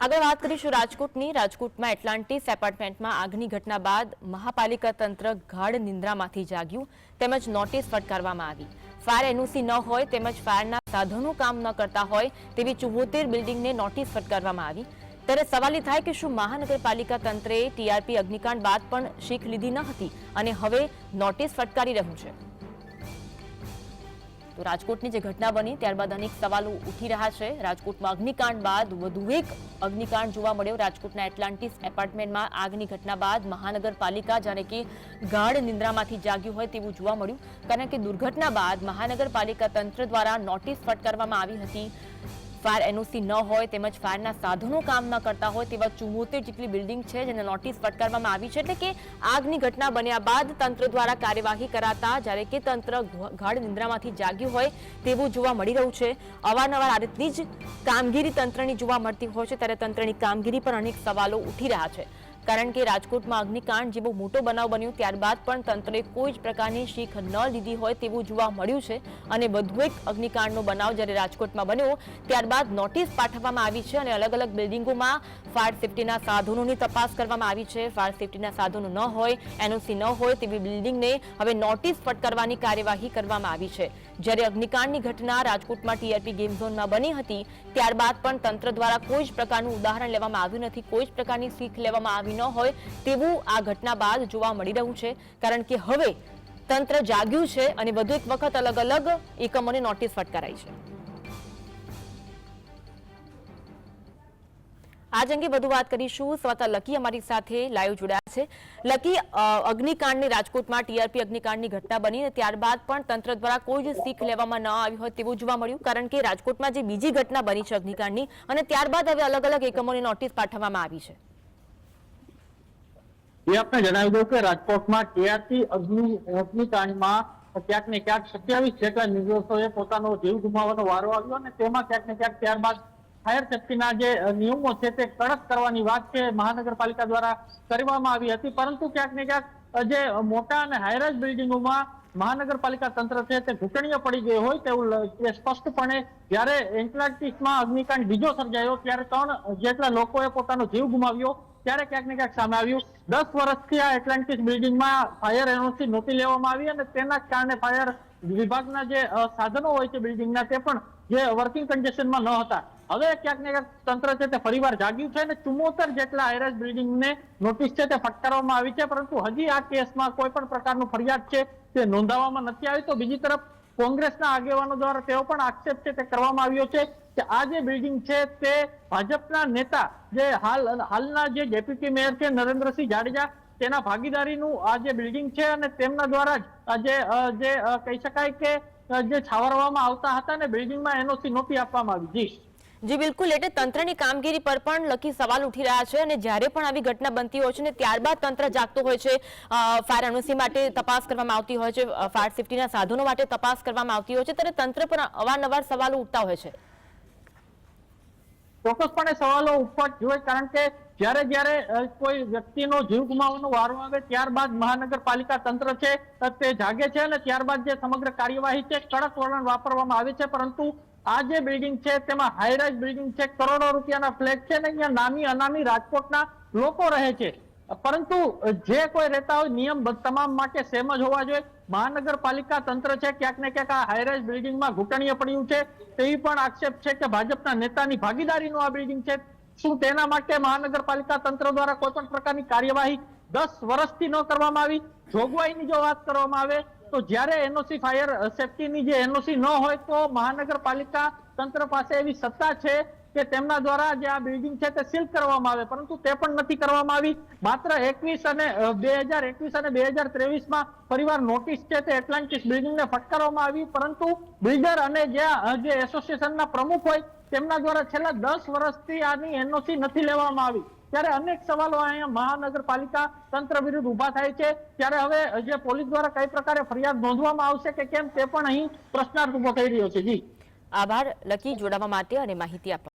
આગળ વાત કરીશું રાજકોટની. રાજકોટમાં એટલાન્ટિસ એપાર્ટમેન્ટમાં આગની ઘટના બાદ મહાપાલિકા તંત્ર ગાઢ નિંદ્રામાંથી જાગ્યું, તેમજ નોટિસ ફટકારવામાં આવી. ફાયર એનઓસી ન હોય તેમજ ફાયરના સાધનો કામ ન કરતા હોય તેવી ચુમ્મોતેર બિલ્ડિંગને નોટિસ ફટકારવામાં આવી. ત્યારે સવાલ એ થાય કે શું મહાનગરપાલિકા તંત્રે ટીઆરપી અગ્નિકાંડ બાદ પણ શીખ લીધી ન હતી અને હવે નોટિસ ફટકારી રહ્યું છે? તો રાજકોટની જે ઘટના બની, ત્યારબાદ અનેક સવાલો ઉઠી રહ્યા છે. રાજકોટમાં અગ્નિકાંડ બાદ વધુ એક અગ્નિકાંડ જોવા મળ્યો. રાજકોટના એટલાન્ટિસ એપાર્ટમેન્ટમાં આગની ઘટના બાદ મહાનગરપાલિકા જાણે કે ગાઢ નિંદ્રામાંથી જાગ્યું હોય તેવું જોવા મળ્યું. કારણ કે દુર્ઘટના બાદ મહાનગરપાલિકા તંત્ર દ્વારા નોટિસ ફટકારવામાં આવી હતી. ફાયર એનઓસી ન હોય તેમજ ફાયરના સાધનો કામ ન કરતા હોય તેવા ચુમ્મોતેર જેટલી બિલ્ડિંગ છે જેને નોટિસ ફટકારવામાં આવી છે એટલે કે આગની ઘટના બન્યા બાદ તંત્ર દ્વારા કાર્યવાહી કરાતા જ્યારે કે તંત્ર ગાઢ નિંદ્રામાંથી જાગ્યું હોય તેવું જોવા મળી રહ્યું છે. અવારનવાર આ રીતની જ કામગીરી તંત્રની જોવા મળતી હોય છે ત્યારે તંત્રની કામગીરી પર અનેક સવાલો ઉઠી રહ્યા છે. કારણ કે રાજકોટમાં અગ્નિકાંડ જેવો મોટો બનાવ બન્યો, ત્યારબાદ પણ તંત્રે કોઈ જ પ્રકારની શીખ ન લીધી હોય તેવું જોવા મળ્યું છે અને વધુ એક અગ્નિકાંડનો બનાવ જ્યારે રાજકોટમાં બન્યો, ત્યારબાદ નોટિસ પાઠવવામાં આવી છે અને અલગ અલગ બિલ્ડિંગોમાં ફાયર સેફટીના સાધનોની તપાસ કરવામાં આવી છે. ફાયર સેફટીના સાધનો ન હોય, એનઓસી ન હોય તેવી બિલ્ડિંગને હવે નોટિસ ફટકારવાની કાર્યવાહી કરવામાં આવી છે. જ્યારે અગ્નિકાંડની ઘટના રાજકોટમાં ટીઆરપી ગેમ ઝોનમાં બની હતી, ત્યારબાદ પણ તંત્ર દ્વારા કોઈ જ પ્રકારનું ઉદાહરણ લેવામાં આવ્યું નથી, કોઈ જ પ્રકારની શીખ લેવામાં આવી ન હોય તેવું આ ઘટના બાદ જોવા મળી રહ્યું છે. કારણ કે હવે તંત્ર જાગ્યું છે અને વધુ એક વખત અલગ અલગ એકમોને નોટિસ ફટકારાઈ છે. આજ અંગે વધુ વાત કરીશું. સ્વતા લકી અમારી સાથે લાઈવ જોડાયા છે. લકી અગ્નિકાંડની રાજકોટમાં ટીઆરપી અગ્નિકાંડની ઘટના બની ત્યારબાદ પણ તંત્ર દ્વારા કોઈ જ શીખ લેવામાં ન આવી હોય તેવું જોવા મળ્યું. કારણ કે રાજકોટમાં જે બીજી ઘટના બની છે અગ્નિકાંડની અને ત્યારબાદ હવે અલગ અલગ એકમોની નોટિસ પાઠવવામાં આવી છે. એ આપણે જણાવી દઉં કે રાજકોટમાં ટીઆરપી અગ્નિ, અગ્નિકાંડમાં ક્યાંક ને ક્યાંક સત્યાવીસ જેટલા નિર્દોષોએ પોતાનો જીવ ગુમાવવાનો વારો આવ્યો અને તેમાં ક્યાંક ને ક્યાંક ત્યારબાદ ફાયર સેફટીના જે નિયમો છે તે કડક કરવાની વાત છે, મહાનગરપાલિકા દ્વારા કરવામાં આવી હતી. પરંતુ ક્યાંક ને ક્યાંક જે મોટા અને હાઈરાઇઝ બિલ્ડિંગોમાં મહાનગરપાલિકા તંત્ર છે તે ઘૂંટણીય પડી ગઈ હોય તેવું સ્પષ્ટપણે જ્યારે એન્ટલાન્ટિસમાં અગ્નિકાંડ બીજો સર્જાયો, ત્યારે ત્રણ જેટલા લોકોએ પોતાનો જીવ ગુમાવ્યો, ત્યારે ક્યાંક ને ક્યાંક સામે આવ્યું. દસ વર્ષથી આ એટલાન્ટિસ બિલ્ડિંગમાં ફાયર એનઓસી નહોતી લેવામાં આવી અને તેના કારણે ફાયર વિભાગના જે સાધનો હોય છે બિલ્ડિંગના તે પણ જે વર્કિંગ કન્ડિશનમાં ન હતા. હવે ક્યાંક ને ક્યાંક તંત્ર છે તે ફરીવાર જાગ્યું છે અને ચુમ્મોતેર જેટલા હાઈરાઇઝ બિલ્ડિંગને નોટિસ છે તે ફટકારવામાં આવી છે, પરંતુ હજી આ કેસમાં કોઈ પણ પ્રકારનું ફરિયાદ છે તે નોંધાવવામાં નથી આવી. તો બીજી તરફ કોંગ્રેસના આગેવાનો દ્વારા તેઓ પણ આક્ષેપ છે તે કરવામાં આવ્યો છે કે આ જે બિલ્ડિંગ છે તે ભાજપના નેતા જે હાલ, હાલના જે ડેપ્યુટી મેયર છે નરેન્દ્રસિંહ જાડેજા તેના ભાગીદારીનું આ જે બિલ્ડિંગ છે અને તેમના દ્વારા જ, આ જે કહી શકાય કે જે છાવરવામાં આવતા હતા ને બિલ્ડિંગમાં એનઓસી નહોતી આપવામાં આવી. જી. જી, બિલકુલ. એટલે તંત્રની કામગીરી પર પણ લખી સવાલ ઉઠી રહ્યા છે અને જ્યારે પણ આવી ઘટના બનતી હોય છે ને ત્યારબાદ તંત્ર જાગતું હોય છે ફાયર એનઓસી માટે તપાસ કરવામાં આવતી હોય છે ફાયર સેફટીના સાધનો માટે તપાસ કરવામાં આવતી હોય છે, ત્યારે તંત્ર પર અવારનવાર સવાલો ઉઠતા હોય છે. ચોક્કસપણે સવાલો ઉઠવા જોઈએ કારણ કે જ્યારે જ્યારે કોઈ વ્યક્તિનો જીવ ગુમાવવાનો વારો આવે, ત્યારબાદ મહાનગરપાલિકા તંત્ર છે તે જાગે છે અને ત્યારબાદ જે સમગ્ર કાર્યવાહી છે, કડક વલણ વાપરવામાં આવે છે, પરંતુ આ જે બિલ્ડિંગ છે, તેમાં હાઈરાઇઝ બિલ્ડિંગ છે, કરોડો રૂપિયાના ફ્લેટ છે ને અહીંયા નામી અનામી રાજકોટના લોકો રહે છે. પરંતુ જે કોઈ રહેતા હોય, નિયમ તમામ માટે સેમ જ હોવા જોઈએ. મહાનગરપાલિકા તંત્ર છે, ક્યાંક ને ક્યાંક આ હાઈરાઇઝ બિલ્ડિંગમાં ઘૂંટણીએ પડ્યું છે. તેવી પણ આક્ષેપ છે કે ભાજપના નેતાની ભાગીદારીનું આ બિલ્ડિંગ છે. શું તેના માટે મહાનગરપાલિકા તંત્ર દ્વારા કોઈ પણ પ્રકારની કાર્યવાહી દસ વર્ષથી ન કરવામાં આવી? જોગવાઈની જો વાત કરવામાં આવે, તો જ્યારે એનઓસી ફાયર સેફટીની જે એનઓસી ન હોય, તો મહાનગરપાલિકા તંત્ર પાસે એવી સત્તા છે કે તેમના દ્વારા જે આ બિલ્ડિંગ છે તે સીલ કરવામાં આવે. પરંતુ તે પણ નથી કરવામાં આવી. માત્ર એકવીસ અને બે હજાર એકવીસ અને બે હજાર ત્રેવીસમાં ફરીવાર નોટિસ છે તે એટલાન્ટિસ બિલ્ડિંગને ફટકારવામાં આવી. પરંતુ બિલ્ડર અને જે જે એસોસિએશનના પ્રમુખ હોય, તેમના દ્વારા છેલ્લા દસ વર્ષથી આની એનઓસી નથી લેવામાં આવી. ત્યારે અનેક સવાલો અહીંયા મહાનગરપાલિકા તંત્ર વિરુદ્ધ ઊભા થાય છે. ત્યારે હવે જે પોલીસ દ્વારા કઈ પ્રકારે ફરિયાદ નોંધવામાં આવશે કે કેમ, તે પણ અહીં પ્રશ્નાર્થ ઊભો થઈ રહ્યો છે. જી. આભાર. લકી જોડાવા માટે અને માહિતી આપવા